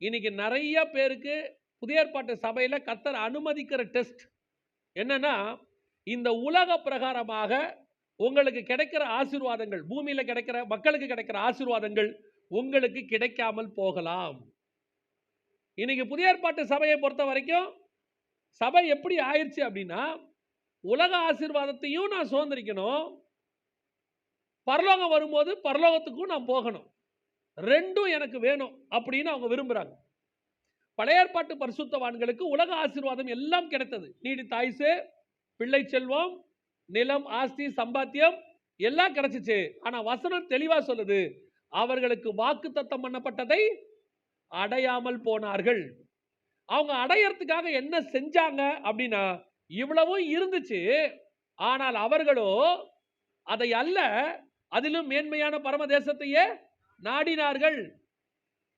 இன்னைக்கு நிறைய பேருக்கு புதிய ஏற்பாட்டு சபையில் கத்தர் அனுமதிக்கிற டெஸ்ட் என்னென்னா இந்த உலக பிரகாரமாக உங்களுக்கு கிடைக்கிற ஆசீர்வாதங்கள் பூமியில் கிடைக்கிற மக்களுக்கு கிடைக்கிற ஆசீர்வாதங்கள் உங்களுக்கு கிடைக்காமல் போகலாம். இன்னைக்கு புதிய ஏற்பாட்டு சபையை பொறுத்த வரைக்கும் சபை எப்படி ஆயிடுச்சு அப்படின்னா உலக ஆசீர்வாதத்தையும் நான் சுதந்திரிக்கணும் பரலோகம் வரும்போது பரலோகத்துக்கும் நான் போகணும். ரெண்டும் எனக்கு வேணும் அப்படின்னு அவங்க விரும்புகிறாங்க பழையாற்பாட்டு பரிசுத்தவான்களுக்கு உலக ஆசீர்வாதம் எல்லாம் கிடைத்தது. நீடி தாய்ஸு பிள்ளை செல்வம் நிலம் ஆஸ்தி சம்பாத்தியம் எல்லாம் கிடைச்சிச்சு. ஆனால் வசனம் தெளிவாக சொல்லுது அவர்களுக்கு வாக்கு தத்தம் பண்ணப்பட்டதை அடையாமல் போனார்கள். அவங்க அடையறதுக்காக என்ன செஞ்சாங்க அப்படின்னா இவ்வளவும் இருந்துச்சு. ஆனால் அவர்களோ அதை அல்ல அதிலும் மேன்மையான பரமதேசத்தையே நாடினார்கள்.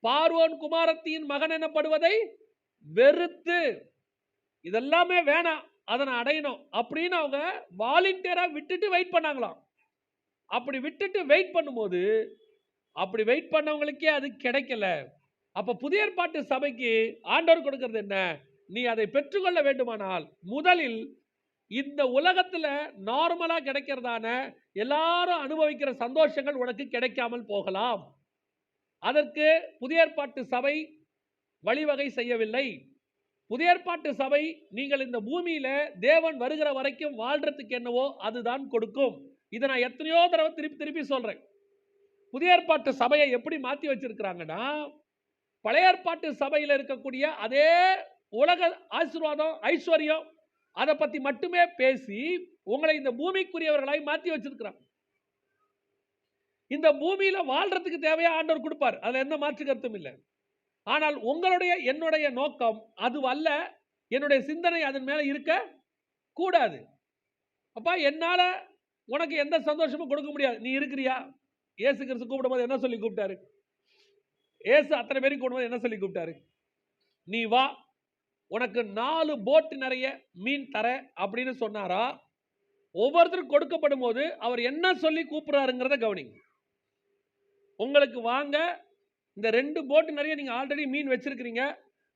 பார்வோன் குமாரத்தியின் மகன் எனப்படுவதை வெறுத்து இதெல்லாமே வேணாம் அதை நான் அடையணும் அப்படின்னு அவங்க வாலண்டியராக விட்டுட்டு வெயிட் பண்ணாங்களாம். அப்படி விட்டுட்டு வெயிட் பண்ணும்போது அப்படி வெயிட் பண்ணவங்களுக்கே அது கிடைக்கல. அப்போ புதிய ஏற்பாட்டு சபைக்கு ஆண்டவர் கொடுக்கறது என்ன? நீ அதை பெற்றுக்கொள்ள வேண்டுமானால் முதலில் இந்த உலகத்தில் நார்மலாக கிடைக்கிறதான எல்லாரும் அனுபவிக்கிற சந்தோஷங்கள் உனக்கு கிடைக்காமல் போகலாம். அதற்கு புதிய ஏற்பாட்டு சபை வழிவகை செய்யவில்லை. புதிய ஏற்பாட்டு சபை நீங்கள் இந்த பூமியில் தேவன் வருகிற வரைக்கும் வாழ்றதுக்கு என்னவோ அதுதான் கொடுக்கும். இதை நான் எத்தனையோ தடவை திருப்பி திருப்பி சொல்கிறேன் புதிய ஏற்பாட்டு சபையை எப்படி மாற்றி வச்சிருக்கிறாங்கன்னா பழைய ஏற்பாட்டு சபையில் இருக்கக்கூடிய அதே உலக ஆசீர்வாதம் ஐஸ்வர்யம் அதை பத்தி மட்டுமே பேசி உங்களை இந்த பூமிக்குரியவர்களாய் மாத்தி வச்சிருக்கிறாங்க இந்த பூமியில வாழ்றதுக்கு தேவையா ஆண்டவர் கொடுப்பார். அதில் எந்த மாற்று கருத்தும் இல்லை. ஆனால் உங்களுடைய என்னுடைய நோக்கம் அது அல்ல என்னுடைய சிந்தனை அதன் மேல இருக்க கூடாது. அப்பா என்னால உனக்கு எந்த சந்தோஷமும் கொடுக்க முடியாது. நீ இருக்கிறியா? ஏசு கிறிஸ்து கூப்பிடும்போது என்ன சொல்லி கூப்பிட்டாரு? ஏசு அத்தனை பேரையும் கூப்பிடும்போது என்ன சொல்லி கூப்பிட்டாரு? நீ வா உனக்கு நாலு போட் நிறைய மீன் தர அப்படின்னு சொன்னாரா? ஒவ்வொருத்தரும் கொடுக்கப்படும் போது அவர் என்ன சொல்லி கூப்பிடுறாருங்கிறத கவனிங்க. உங்களுக்கு வாங்க இந்த ரெண்டு போட்டு நிறைய நீங்க ஆல்ரெடி மீன் வச்சிருக்கிறீங்க.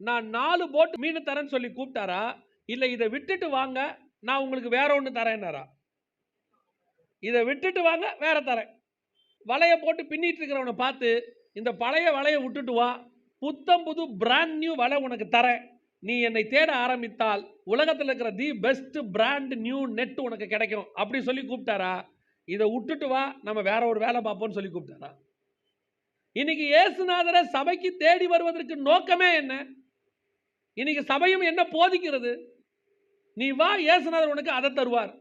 நான் நாலு போட் மீன் தரேன்னு சொல்லி கூப்பிட்டாரா? இல்லை இதை விட்டுட்டு வாங்க நான் உங்களுக்கு வேற ஒன்று தரேன்னாரா? இதை விட்டுட்டு வாங்க வேற தரேன். வலையை போட்டு பின்னிட்டு இருக்கிறவனை பார்த்து இந்த பழைய வலையை விட்டுட்டு வா. புத்தம் புது பிராண்ட் நியூ வலை உனக்கு தரேன். நீ என்னை தேட ஆரம்பித்தால் உலகத்தில் இருக்கிற the best brand new net உனக்கு கிடைக்கும். அப்படி சொல்லி கூப்பிட்டாரா? இதை விட்டுட்டு வா நம்ம வேற ஒரு வேலை பார்ப்போம்னு சொல்லி கூப்பிட்டாரா? இன்னைக்கு இயேசுநாதரை சபைக்கு தேடி வருவதற்கு நோக்கமே என்ன? இன்னைக்கு சபையும் என்ன போதிக்கிறது? நீ வா இயேசுநாதர் உனக்கு அதை தருவார்.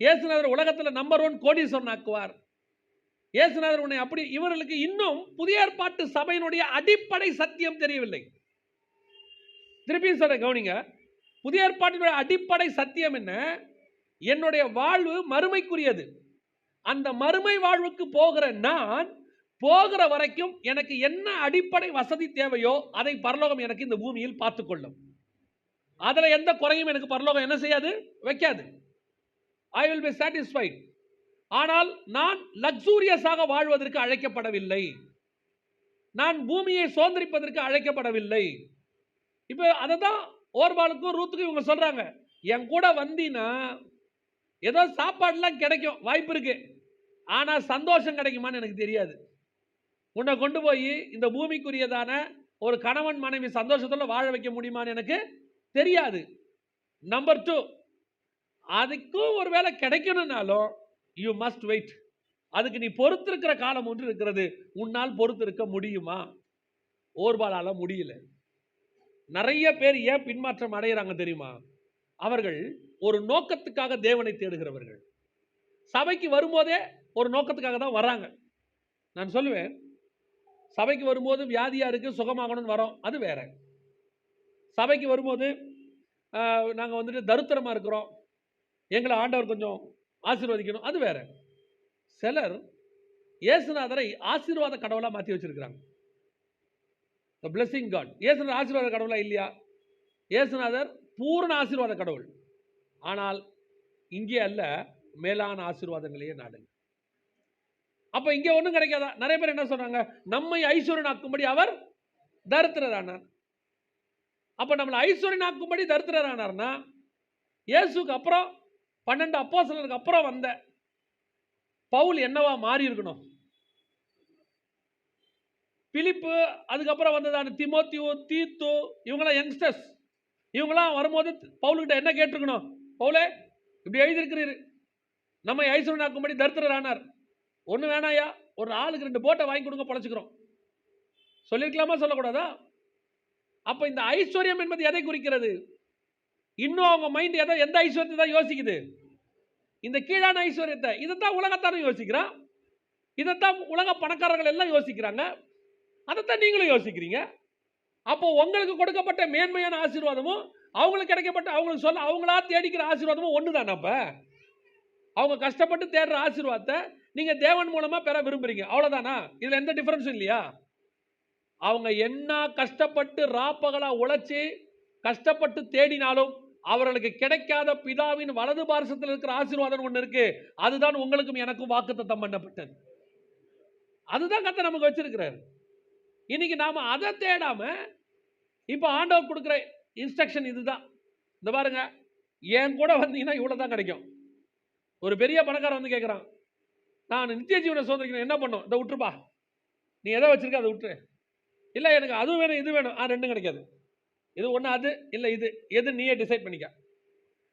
இயேசுநாதர் உலகத்தில் நம்பர் ஒன் கோடீஸ்வரன் ஆக்குவார். இயேசுநாதர் உன்னை அப்படி இவர்களுக்கு இன்னும் புதிய ஏற்பாட்டு சபையினுடைய அடிப்படை சத்தியம் தெரியவில்லை. திருப்பியும் சொல்ற கவனிங்க. புதிய ஏற்பாட்டினுடைய அடிப்படை சத்தியம் என்ன? என்னுடைய வாழ்வு மறுமைக்குரியது. அந்த மறுமை வாழ்வுக்கு போகிற நான் போகிற வரைக்கும் எனக்கு என்ன அடிப்படை வசதி தேவையோ அதை பரலோகம் எனக்கு இந்த பூமியில் பார்த்துக்கொள்ளும் அதில் எந்த குறையும் எனக்கு பரலோகம் என்ன செய்யாது? வைக்காது. ஐ வில் பி சாட்டிஸ்ஃபைட் ஆனால் நான் லக்ஸூரியஸாக வாழ்வதற்கு அழைக்கப்படவில்லை. நான் பூமியை சுதந்திரிப்பதற்கு அழைக்கப்படவில்லை. இப்போ அதை தான் ஓர்பாலுக்கும் ரூத்துக்கும் இவங்க சொல்கிறாங்க என் கூட வந்தீன்னா ஏதோ சாப்பாடுலாம் கிடைக்கும் வாய்ப்பு இருக்கு. ஆனால் சந்தோஷம் கிடைக்குமான்னு எனக்கு தெரியாது. உன்னை கொண்டு போய் இந்த பூமிக்குரியதான ஒரு கணவன் மனைவி சந்தோஷத்தில் வாழ வைக்க முடியுமான்னு எனக்கு தெரியாது. நம்பர் டூ அதுக்கும் ஒரு வேலை கிடைக்கணும்னாலும் யூ மஸ்ட் வெயிட் அதுக்கு நீ பொறுத்திருக்கிற காலம் ஒன்று இருக்கிறது. உன்னால் பொறுத்திருக்க முடியுமா? ஓர்பாலால் முடியல. நிறைய பேர் ஏன் பின்மாற்றம் அடைகிறாங்க தெரியுமா? அவர்கள் ஒரு நோக்கத்துக்காக தேவனை தேடுகிறவர்கள். சபைக்கு வரும்போதே ஒரு நோக்கத்துக்காக தான் வராங்க. நான் சொல்லுவேன். சபைக்கு வரும்போது வியாதியாக இருக்குது சுகமாகணும்னு வரோம் அது வேற. சபைக்கு வரும்போது நாங்கள் வந்துட்டு தருத்திரமாக இருக்கிறோம். எங்களை ஆண்டவர் கொஞ்சம் ஆசீர்வதிக்கணும் அது வேற. சிலர் இயேசுநாதரை ஆசீர்வாத கடவுளாக மாற்றி வச்சிருக்கிறாங்க. த பிளெஸிங் காட் இயேசுநாதர் ஆசீர்வாத கடவுளா இல்லையா? இயேசுநாதர் பூரண ஆசீர்வாத கடவுள். ஆனால் இங்கே அல்ல மேலான ஆசீர்வாதங்களையே நாடுங்க. அப்ப இங்கே ஒண்ணும் கிடைக்காதா? நிறைய பேர் என்ன சொல்றாங்க? நம்மை ஐஸ்வர்யனாக்கும்படி அவர் தரித்திரரானார். அப்ப நம்மளை ஐஸ்வர்யனாக்கும்படி தரித்திரரானார்னா இயேசுக்கு அப்புறம் பன்னெண்டு அப்போஸ்தலருக்கு அப்புறம் வந்த பவுல் என்னவா மாறி இருக்கணும் பிலிப்பு அதுக்கப்புறம் வந்ததான திமோத்தியோ தீத்து இவங்களாம் யங்ஸ்டர்ஸ் இவங்களாம் வரும்போது பவுலுக்கிட்ட என்ன கேட்டிருக்கணும்? பவுலே இப்படி எழுதியிருக்கிறீர். நம்ம ஐஸ்வரனாக்கும்படி தரித்திரரானார் ஒன்று வேணாயா? ஒரு ஆளுக்கு ரெண்டு போட்டை வாங்கி கொடுங்க பொழைச்சிக்கிறோம். சொல்லியிருக்கலாமா? சொல்லக்கூடாதா? அப்போ இந்த ஐஸ்வர்யம் என்பது எதை குறிக்கிறது? இன்னும் அவங்க மைண்ட் எதை எந்த ஐஸ்வர்யத்தை தான் யோசிக்குது? இந்த கீழான ஐஸ்வர்யத்தை இதைத்தான் உலகத்தாரும் யோசிக்கிறான். இதைத்தான் உலக பணக்காரர்கள் எல்லாம் யோசிக்கிறாங்க. அதைத்தான் நீங்களும் யோசிக்கிறீங்க. அப்போ உங்களுக்கு கொடுக்கப்பட்ட மேன்மையான ஆசீர்வாதமும் அவங்களுக்கு கிடைக்கப்பட்ட அவங்களுக்கு சொல்ல அவங்களா தேடிக்கிற ஆசீர்வாதமும் ஒன்று தானே அப்போ. அவங்க கஷ்டப்பட்டு தேடுற ஆசீர்வாதத்தை நீங்கள் தேவன் மூலமாக பெற விரும்புகிறீங்க அவ்வளோதானா இதில் எந்த டிஃப்ரென்ஸும் இல்லையா? அவங்க என்ன கஷ்டப்பட்டு ராப்பகலாக உழைச்சி கஷ்டப்பட்டு தேடினாலும் அவர்களுக்கு கிடைக்காத பிதாவின் வலது பாரசத்தில் இருக்கிற ஆசீர்வாதம் ஒன்று இருக்கு. அதுதான் உங்களுக்கும் எனக்கும் வாக்குத்தத்தம் பண்ணப்பட்டது. அதுதான் கத்தை நமக்கு வச்சிருக்கிறார். இன்னைக்கு நாம் அதை தேடாம இப்போ ஆண்டவர் கொடுக்குற இன்ஸ்ட்ரக்ஷன் இதுதான். இந்த பாருங்க என் கூட வந்தீங்கன்னா இவ்வளோ தான் கிடைக்கும். ஒரு பெரிய பணக்காரன் வந்து கேட்குறான் நான் நித்திய ஜீவனை சோதரிக்கணும் என்ன பண்ணும் இதை விட்டுருப்பா. நீ எதை வச்சிருக்க அதை விட்டுரு. இல்லை எனக்கு அது வேணும் இது வேணும். ஆ ரெண்டும் கிடைக்காது. இது ஒன்று அது இல்லை இது. எது நீயே டிசைட் பண்ணிக்க.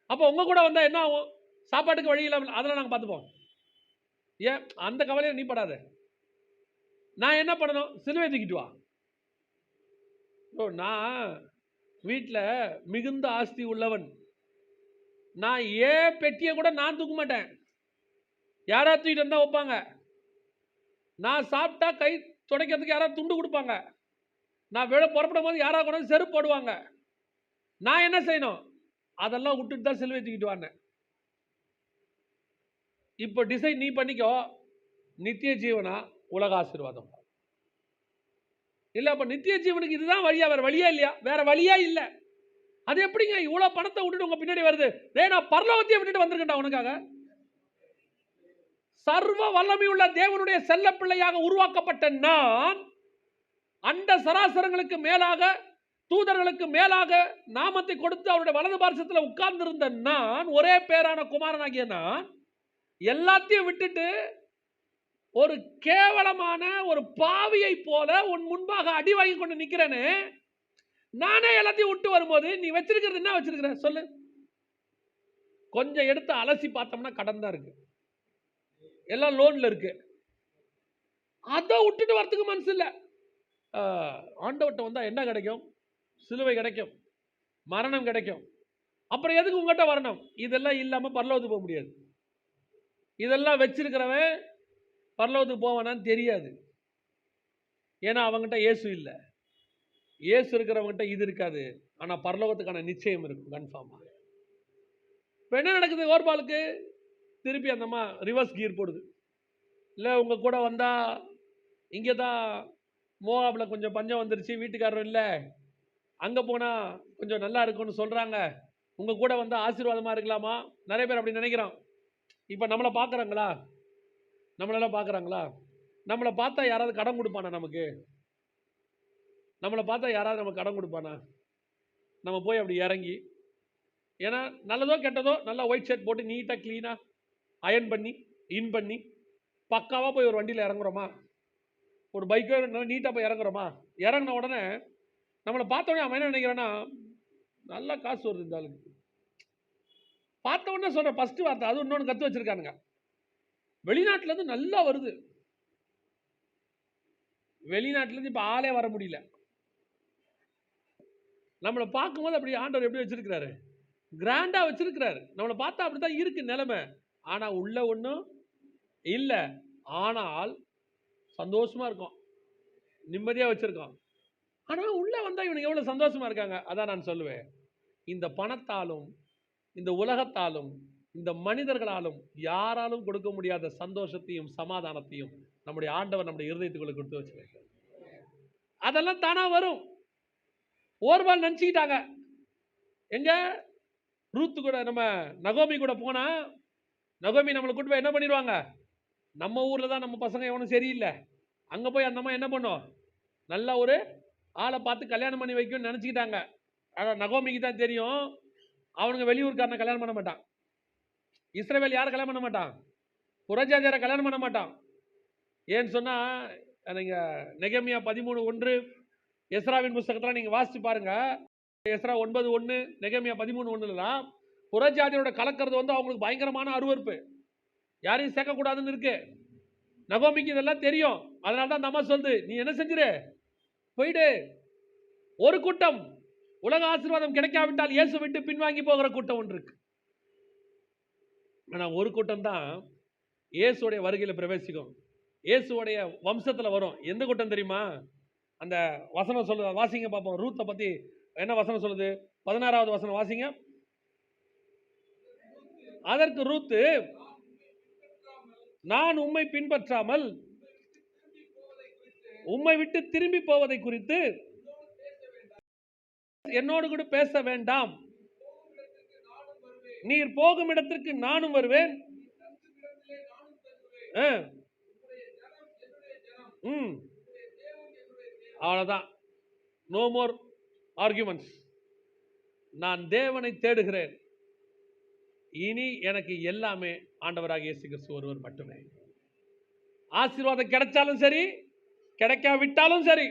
அப்போ உங்கள் கூட வந்தால் என்ன ஆகும்? சாப்பாட்டுக்கு வழி இல்லாமல் அதெல்லாம் நாங்கள் பார்த்துப்போம். ஏன்? அந்த கவலையை நீ படாத. நான் என்ன பண்ணணும்? சிலுவை தூக்கிட்டு வா. ஓ நான் வீட்டில் மிகுந்த ஆஸ்தி உள்ளவன். நான் ஏன் பெட்டியை கூட நான் தூக்க மாட்டேன். யாரா தூக்கிட்டு வந்தால் வைப்பாங்க? நான் சாப்பிட்டா கை துடைக்கிறதுக்கு யாராவது துண்டு கொடுப்பாங்க? நான் வெளில புறப்படும் போது யாராவது கூட செருப்பு போடுவாங்க? நான் என்ன செய்யணும்? அதெல்லாம் விட்டுட்டு தான் சிலுவை தூக்கிட்டு வானேன். இப்போ டிசைன் நீ பண்ணிக்கோ. நித்திய ஜீவனா? உலக ஆசீர்வாதம் இல்லை அப்போ நித்திய ஜீவனுக்கு இதுதான் வழியா வேற வழியா இல்லையா? வேற வழியா இல்லை. அது எப்படிங்க இவ்வளோ பணத்தை விட்டுட்டு உங்க பின்னாடி வருது? டேய் நான் பரலோகத்தையே விட்டுட்டு வந்திருக்கேன்டா உனக்காக. சர்வ வல்லமையுள்ள தேவனுடைய செல்ல பிள்ளையாக உருவாக்கப்பட்ட நான் அண்ட சராசரங்களுக்கு மேலாக தூதர்களுக்கு மேலாக நாமத்தை கொடுத்து அவருடைய வலது பார்சத்தில் உட்கார்ந்திருந்த நான் ஒரே பேரான குமாரனாகிய நான் எல்லாத்தையும் விட்டுட்டு ஒரு கேவலமான ஒரு பாவியை போல உன் முன்பாக அடி வாங்கி கொண்டு நிற்கிறேன்னு நானே எல்லாத்தையும் விட்டு வரும்போது நீ வச்சிருக்கிறது என்ன வச்சிருக்கிற? சொல்லு. கொஞ்சம் எடுத்து அலசி பார்த்தோம்னா கடன் தான் இருக்கு. எல்லாம் லோன்ல இருக்கு. அதை விட்டுட்டு வரத்துக்கு மனசு இல்லை. ஆண்டவட்ட வந்தால் என்ன கிடைக்கும்? சிலுவை கிடைக்கும். மரணம் கிடைக்கும். அப்புறம் எதுக்கு உங்கள்கிட்ட வரணும்? இதெல்லாம் இல்லாமல் பரலோகத்துக்கு போக முடியாது. இதெல்லாம் வச்சிருக்கிறவன் பரலோகத்துக்கு போவானான்னு தெரியாது. ஏன்னா அவங்ககிட்ட இயேசு இல்லை. இயேசு இருக்கிறவங்ககிட்ட இது இருக்காது. ஆனால் பரலோகத்துக்கான நிச்சயம் இருக்கும் கன்ஃபார்மாக இப்போ என்ன நடக்குது ஓர்பாலுக்கு திருப்பி அந்தம்மா ரிவர்ஸ் கியர் போடுது. இல்லை உங்கள் கூட வந்தால் இங்கே தான் மோகாபில் கொஞ்சம் பஞ்சம் வந்துருச்சு வீட்டுக்காரரும் இல்லை. அங்கே போனால் கொஞ்சம் நல்லா இருக்கும்னு சொல்கிறாங்க உங்கள் கூட வந்தால் ஆசீர்வாதமாக இருக்கலாமா? நிறைய பேர் அப்படி நினைக்கிறோம் இப்போ நம்மளை பார்க்குறாங்களா நம்மளெல்லாம் பார்க்குறாங்களா? நம்மளை பார்த்தா யாராவது கடன் கொடுப்பானா நமக்கு? நம்மளை பார்த்தா யாராவது நமக்கு கடன் கொடுப்பானா? நம்ம போய் அப்படி இறங்கி ஏன்னா நல்லதோ கெட்டதோ நல்லா ஒயிட் ஷர்ட் போட்டு நீட்டாக க்ளீனாக அயன் பண்ணி இன் பண்ணி பக்காவாக போய் ஒரு வண்டியில் இறங்குறோமா? ஒரு பைக்கோ நீட்டாக போய் இறங்குறோமா? இறங்கின உடனே நம்மளை பார்த்த அவன் என்ன நினைக்கிறான்னா நல்லா காசு வருது இந்த ஆளுக்கு. பார்த்த உடனே சொல்கிறேன் ஃபஸ்ட்டு வார்த்தை அது இன்னொன்று கற்று வச்சுருக்கானுங்க. வெளிநாட்டிலேருந்து நல்லா வருது. வெளிநாட்டிலேருந்து இப்போ ஆளே வர முடியல. நம்மளை பார்க்கும்போது அப்படி ஆண்டவர் எப்படி வச்சிருக்கிறாரு? கிராண்டாக வச்சிருக்கிறாரு. நம்மளை பார்த்தா அப்படி தான் இருக்கு நிலைமை. ஆனால் உள்ள ஒன்றும் இல்லை. ஆனால் சந்தோஷமா இருக்கும். நிம்மதியாக வச்சிருக்கோம். ஆனால் உள்ள வந்தால் இவனுக்கு எவ்வளோ சந்தோஷமா இருக்காங்க? அதான் நான் சொல்லுவேன். இந்த பணத்தாலும் இந்த உலகத்தாலும் இந்த மனிதர்களாலும் யாராலும் கொடுக்க முடியாத சந்தோஷத்தையும் சமாதானத்தையும் நம்முடைய ஆண்டவர் நம்முடைய இருதயத்துக்குள்ள கொடுத்து வச்சிருக்கார். அதெல்லாம் தானா வரும். ஓர்வால் நினச்சிக்கிட்டாங்க. எங்க? ரூத்து கூட நம்ம நகோமி கூட போனா நகோமி நம்மளை கூட்டு போய் என்ன பண்ணிடுவாங்க? நம்ம ஊரில் தான் நம்ம பசங்க எவனும் சரியில்லை. அங்கே போய் அந்த அம்மா என்ன பண்ணும்? நல்ல ஒரு ஆளை பார்த்து கல்யாணம் பண்ணி வைக்கும்னு நினச்சிக்கிட்டாங்க. ஆனால் நகோமிக்கு தான் தெரியும். அவனுங்க வெளியூர்காரனை கல்யாணம் பண்ண மாட்டான். இஸ்ரேவேல் யாரும் கல்யாணம் பண்ண மாட்டான். புறஜாதியாரை கல்யாணம் பண்ண மாட்டான். ஏன்னு சொன்னால் நீங்கள் நெகமியா பதிமூணு ஒன்று எஸ்ராவின் புஸ்தகத்தில் நீங்கள் வாசித்து பாருங்கள் எஸ்ரா ஒன்பது ஒன்று நெகமியா பதிமூணு ஒன்றுலாம் புறஜாதியோட கலக்கிறது வந்து அவங்களுக்கு பயங்கரமான அருவருப்பு. யாரையும் சேர்க்கக்கூடாதுன்னு இருக்கு. நகோமிக்கு இதெல்லாம் தெரியும். அதனால தான் அந்த அம்மா சொல்லுது நீ என்ன செஞ்சிரு? போயிடு. ஒரு கூட்டம் உலக ஆசீர்வாதம் கிடைக்காவிட்டால் இயேசு விட்டு பின்வாங்கி போகிற கூட்டம் ஒன்று இருக்குது ஆனால் ஒரு கூட்டம் தான் இயேசுடைய வருகையில் பிரவேசிக்கும். இயேசுடைய வம்சத்தில் வரும். எந்த கூட்டம் தெரியுமா? அந்த வசனம் சொல்லுது வாசிங்க பார்ப்போம். ரூத்தை பற்றி என்ன வசனம் சொல்லுது? பதினாறாவது வசனம் வாசிங்க. அதற்கு ரூத்து நான் உம்மை பின்பற்றாமல் உம்மை விட்டு திரும்பி போவதை குறித்து என்னோடு கூட பேச வேண்டாம். நீர் போகும் இடத்திற்கு நானும் வருவேன். ஆ. ம். அவ்வளோதான் நோ மோர் ஆர்குமெண்ட்ஸ் நான் தேவனை தேடுகிறேன். இனி எனக்கு எல்லாமே ஆண்டவராக இயேசு கிறிஸ்து ஒருவர் மட்டுமே. ஆசீர்வாதம் கிடைச்சாலும் சரி கிடைக்காவிட்டாலும் சரி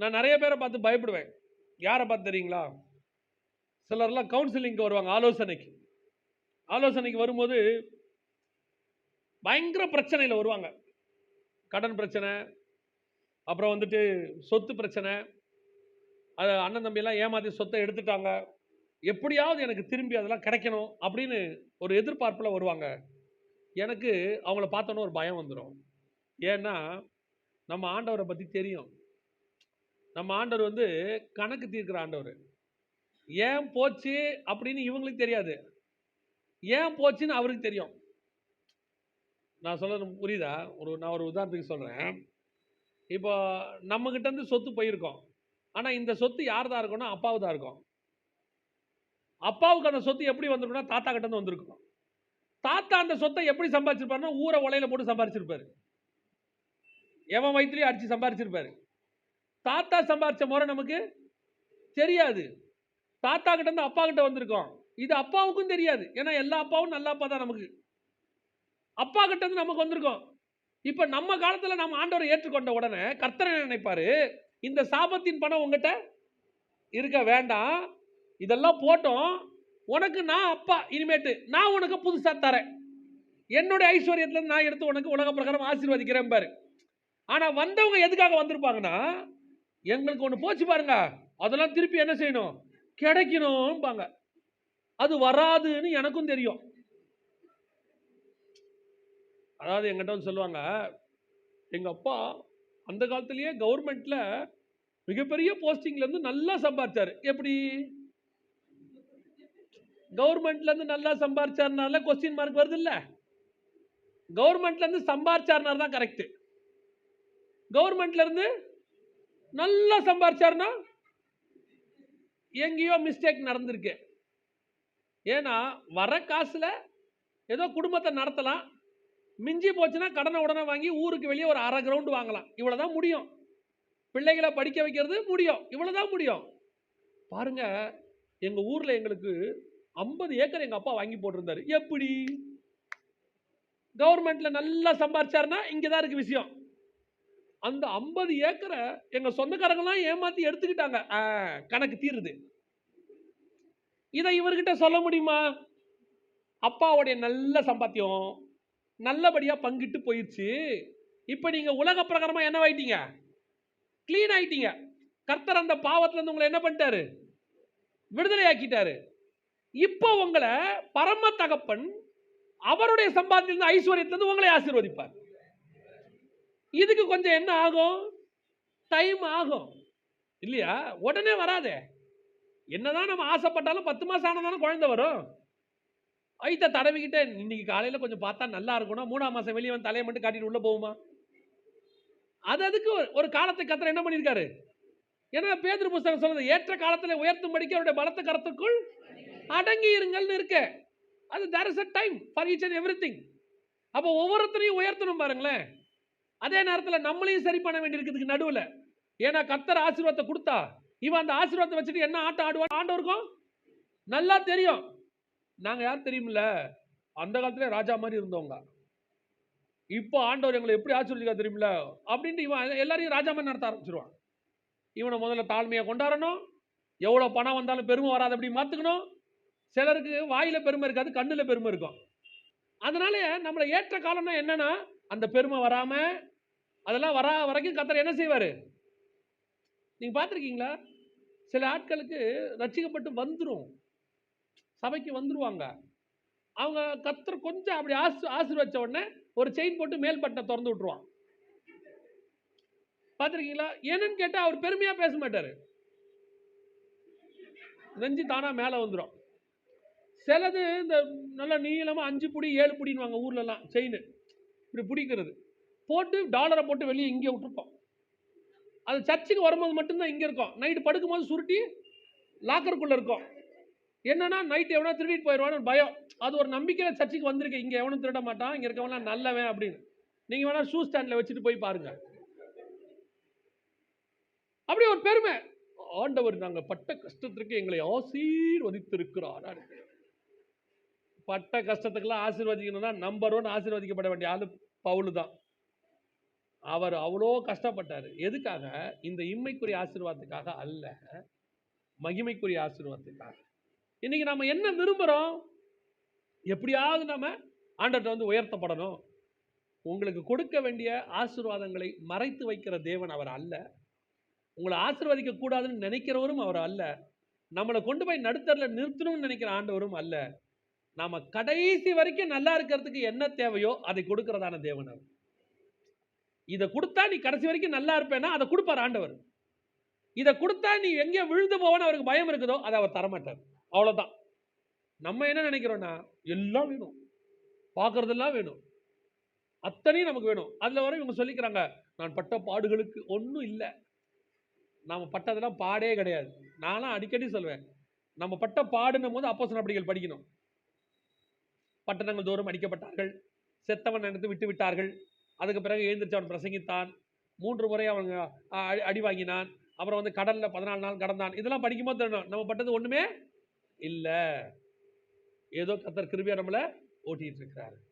நான் நிறைய பேரை பார்த்து பயப்படுவேன். யாரை பார்த்து தெரியுங்களா? சிலர்லாம் கவுன்சிலிங்க்கு வருவாங்க ஆலோசனைக்கு. ஆலோசனைக்கு வரும்போது பயங்கர பிரச்சனையில் வருவாங்க. கடன் பிரச்சனை அப்புறம் வந்துட்டு சொத்து பிரச்சனை அது அண்ணன் தம்பியெல்லாம் ஏமாற்றி சொத்தை எடுத்துட்டாங்க. எப்படியாவது எனக்கு திரும்பி அதெல்லாம் கிடைக்கணும் அப்படின்னு ஒரு எதிர்பார்ப்பில் வருவாங்க. எனக்கு அவங்கள பார்த்தோன்னே ஒரு பயம் வந்துடும் ஏன்னா நம்ம ஆண்டவரை பற்றி தெரியும். நம்ம ஆண்டவர் வந்து கணக்கு தீர்க்கிற ஆண்டவர். ஏன் போச்சு அப்படின்னு இவங்களுக்கு தெரியாது. ஏன் போச்சுன்னு அவருக்கு தெரியும். நான் சொல்கிறது புரியுதா? ஒரு நான் ஒரு உதாரணத்துக்கு சொல்கிறேன் இப்போ நம்மக்கிட்ட இருந்து சொத்து போயிருக்கோம். ஆனால் இந்த சொத்து யார் தான் இருக்கும்னா அப்பாவு தான் இருக்கும். அப்பாவுக்கு அந்த சொத்து எப்படி வந்திருக்கும்னா தாத்தா கிட்ட இருந்து வந்திருக்கும். தாத்தா அந்த சொத்தை எப்படி சம்பாதிச்சிருப்பாருன்னா ஊரை உலையில போட்டு சம்பாதிச்சிருப்பாரு. எவன் வயிற்றுலையும் அடித்து சம்பாதிச்சிருப்பாரு. தாத்தா சம்பாதிச்ச முறை நமக்கு தெரியாது. தாத்தா கிட்ட இருந்து அப்பா கிட்ட வந்திருக்கோம். இது அப்பாவுக்கும் தெரியாது. ஏன்னா எல்லா அப்பாவும் நல்ல அப்பா தான் நமக்கு. அப்பா கிட்ட இருந்து நமக்கு வந்திருக்கோம். இப்ப நம்ம காலத்துல நம்ம ஆண்டவரை ஏற்றுக்கொண்ட உடனே கர்த்தரை நினைப்பார் நினைப்பாரு? இந்த சாபத்தின் பணம் உங்ககிட்ட இருக்க வேண்டாம். இதெல்லாம் போட்டோம். உனக்கு நான் அப்பா இனிமேட்டு நான் உனக்கு புதுசாக தரேன். என்னுடைய ஐஸ்வர்யத்துல நான் எடுத்து உனக்கு உலக பிரகாரம் ஆசீர்வதிக்கிறேன் பாரு. ஆனா வந்தவங்க எதுக்காக வந்திருப்பாங்கன்னா எங்களுக்கு ஒன்று போச்சு பாருங்க. அதெல்லாம் திருப்பி என்ன செய்யணும்? கிடைக்கணும்பாங்க. அது வராதுன்னு எனக்கும் தெரியும். அதாவது எங்கிட்ட வந்து சொல்லுவாங்க எங்கள் அப்பா அந்த காலத்துலேயே கவர்மெண்ட்டில் மிகப்பெரிய போஸ்டிங்லேருந்து நல்லா சம்பாரிச்சார். எப்படி? கவர்மெண்ட்லேருந்து நல்லா சம்பாதிச்சாருனால கொஸ்டின் மார்க் வருது இல்லை? கவர்மெண்ட்லேருந்து தான் கரெக்ட் கவர்மெண்ட்லேருந்து நல்லா சம்பாதிச்சாருன்னா எங்கேயோ மிஸ்டேக் நடந்திருக்கு. ஏன்னா வர காசில் ஏதோ குடும்பத்தை நடத்தலாம். மிஞ்சி போச்சுன்னா கடனை உடனே வாங்கி ஊருக்கு வெளியே ஒரு அரை கிரவுண்டு வாங்கலாம். இவ்வளோ தான் முடியும். பிள்ளைகளை படிக்க வைக்கிறது முடியும். இவ்வளோ தான் முடியும். பாருங்க எங்கள் ஊரில் எங்களுக்கு ஐம்பது ஏக்கர் எங்கள் அப்பா வாங்கி போட்டிருந்தாரு. எப்படி? கவர்மெண்ட்டில் நல்லா சம்பாரிச்சாருன்னா இங்கதான் இருக்கு விஷயம். அந்த ஐம்பது ஏக்கரை எங்கள் சொந்தக்காரங்களாம் ஏமாற்றி எடுத்துக்கிட்டாங்க. ஆ, கணக்கு தீருது. இதை இவர்கிட்ட சொல்ல முடியுமா? அப்பாவுடைய நல்ல சம்பாத்தியம் நல்லபடியாக பங்கிட்டு போயிடுச்சு. இப்போ நீங்கள் உலக பிரகாரமா என்னவாயிட்டீங்க க்ளீன் ஆயிட்டீங்க. கர்த்தர் அந்த பாவத்துல இருந்து உங்களை என்ன பண்ணிட்டாரு? விடுதலை ஆக்கிட்டாரு இப்போ உங்களை பரம தகப்பன் அவருடைய சம்பாத்தியிலிருந்து ஐஸ்வர்யத்திலிருந்து உங்களை ஆசீர்வதிப்பார். இதுக்கு கொஞ்சம் என்ன ஆகும்? டைம் ஆகும். இல்லையா? உடனே வராதே. என்னதான் நம்ம ஆசைப்பட்டாலும் பத்து மாதம் ஆனதானே குழந்தை வரும்? ஐத்த தடவிக்கிட்டே இன்னைக்கு காலையில் கொஞ்சம் பார்த்தா நல்லா இருக்கணும் மூணாம் மாதம் வெளியே வந்து தலையை மட்டும் காட்டிட்டு உள்ளே போகுமா? அது அதுக்கு ஒரு- காலத்தை கத்திர என்ன பண்ணியிருக்காரு? ஏன்னா பேதர் புஸ்தகம் சொல்றது ஏற்ற காலத்தில் உயர்த்தும்படிக்கு அவருடைய பலத்த கரத்துக்குள் அடங்கி இருங்கள்னு இருக்க. அது there is a time for each and everything அப்போ ஒவ்வொருத்தரையும் உயர்த்தணும் பாருங்களேன். அதே நேரத்தில் நம்மளையும் சரி பண்ண வேண்டியிருக்கிறதுக்கு நடுவில். ஏன்னா கத்தர் ஆசீர்வாதத்தை கொடுத்தா இவன் அந்த ஆசீர்வாதத்தை வச்சுட்டு என்ன ஆட்டம் ஆடுவான்? ஆண்டவருக்கும் நல்லா தெரியும். நாங்கள் யார் தெரியுமில்ல? அந்த காலத்துல ராஜா மாதிரி இருந்தவங்க. இப்போ ஆண்டவர் எங்களை எப்படி ஆசீர்வதிக்கா தெரியுமில்ல? அப்படின்ட்டு இவன் எல்லாரையும் ராஜா மாதிரி நடத்த ஆரம்பிச்சிருவான். இவனை முதல்ல தாழ்மையை கொண்டாடணும். எவ்வளோ பணம் வந்தாலும் பெருமை வராது அப்படி மாற்றுக்கணும் சிலருக்கு வாயில் பெருமை இருக்காது கண்ணில் பெருமை இருக்கும். அதனால நம்மளை ஏற்ற காலம்னா என்னன்னா அந்த பெருமை வராமல் அதெல்லாம் வரா வரைக்கும் கத்தர் என்ன செய்வார்? நீங்கள் பார்த்துருக்கீங்களா? சில ஆட்களுக்கு ரட்சிக்கப்பட்டு வந்துரும். சபைக்கு வந்துடுவாங்க அவங்க கத்தர் கொஞ்சம் அப்படி ஆசு ஆசீர்வச்ச உடனே ஒரு செயின் போட்டு மேல் திறந்து விட்டுருவான். பார்த்துருக்கீங்களா? என்னன்னு கேட்டால் அவர் பெருமையாக பேச மாட்டார். நெஞ்சு தானாக மேலே வந்துடும் சிலது இந்த நல்ல நீளமாக அஞ்சு புடி ஏழு புடின்னுவாங்க ஊர்லலாம் செயின் இப்படி பிடிக்கிறது. போட்டு டாலரை போட்டு வெளியே இங்கே விட்டுருப்போம். அது சர்ச்சுக்கு வரும்போது மட்டும்தான் இங்கே இருக்கும். நைட்டு படுக்கும்போது சுருட்டி லாக்கருக்குள்ளே இருக்கும். என்னன்னா நைட் எவனா திருடிட்டு போயிடுவான்னு பயம். அது ஒரு நம்பிக்கையில் சர்ச்சுக்கு வந்திருக்கு. இங்கே எவனும் திருட மாட்டான். இங்கே இருக்கவனா நல்லவன் அப்படின்னு. நீங்கள் வேணா ஷூ ஸ்டாண்டில் வச்சுட்டு போய் பாருங்க. அப்படி ஒரு பெருமை. ஆண்டவர் நாங்கள் பட்ட கஷ்டத்திற்கு எங்களை ஆசீர்வதித்திருக்கிறார் பட்ட கஷ்டத்துக்கெல்லாம் ஆசீர்வதிக்கணும்னா நம்பர் ஒன் ஆசீர்வதிக்கப்பட வேண்டிய ஆள் பவுலு தான் அவர் அவ்வளோ கஷ்டப்பட்டார். எதுக்காக? இந்த இம்மைக்குரிய ஆசீர்வாதத்துக்காக அல்ல மகிமைக்குரிய ஆசீர்வாதத்துக்காக. இன்னைக்கு நம்ம என்ன விரும்புகிறோம் எப்படியாவது நம்ம ஆண்டர்கிட்ட வந்து உயர்த்தப்படணும். உங்களுக்கு கொடுக்க வேண்டிய ஆசீர்வாதங்களை மறைத்து வைக்கிற தேவன் அவர் அல்ல. உங்களை ஆசீர்வதிக்க கூடாதுன்னு நினைக்கிறவரும் அவர் அல்ல. நம்மளை கொண்டு போய் நடுத்தரில் நிறுத்தணும்னு நினைக்கிற ஆண்டவரும் அல்ல. நாம் கடைசி வரைக்கும் நல்லா இருக்கிறதுக்கு என்ன தேவையோ அதை கொடுக்கறதான தேவன் அவர். இதை கொடுத்தா நீ கடைசி வரைக்கும் நல்லா இருப்பேன்னா அதை கொடுப்பார் ஆண்டவர். இதை கொடுத்தா நீ எங்கே விழுந்து போவன்னு அவருக்கு பயம் இருக்குதோ அதை அவர் தரமாட்டார். அவ்வளோதான் நம்ம என்ன நினைக்கிறோம்னா எல்லாம் வேணும். பார்க்குறதெல்லாம் வேணும். அத்தனையும் நமக்கு வேணும். அதில் வர இவங்க சொல்லிக்கிறாங்க நான் பட்ட பாடுகளுக்கு ஒன்றும் இல்லை. நாம் பட்டதெல்லாம் பாடே கிடையாது. நானும் அடிக்கடி சொல்லுவேன் நம்ம பட்ட பாடுனும் போது அப்போ சொன்னபடிகள் படிக்கணும். பட்டணங்கள் தோறும் அடிக்கப்பட்டார்கள். செத்தவன் நினைத்து விட்டு விட்டார்கள். அதுக்கு பிறகு எழுந்திரிச்சு அவன் பிரசங்கித்தான். மூன்று முறை அவன் அ, அடி- அடி வாங்கினான். அப்புறம் வந்து கடலில் பதினாலு நாள் கடந்தான். இதெல்லாம் படிக்கும்போது தெரியணும் நம்ம பட்டது ஒன்றுமே இல்லை. ஏதோ கத்தர் கிருபியாக நம்மளை ஓட்டிகிட்டு இருக்கிறாரு.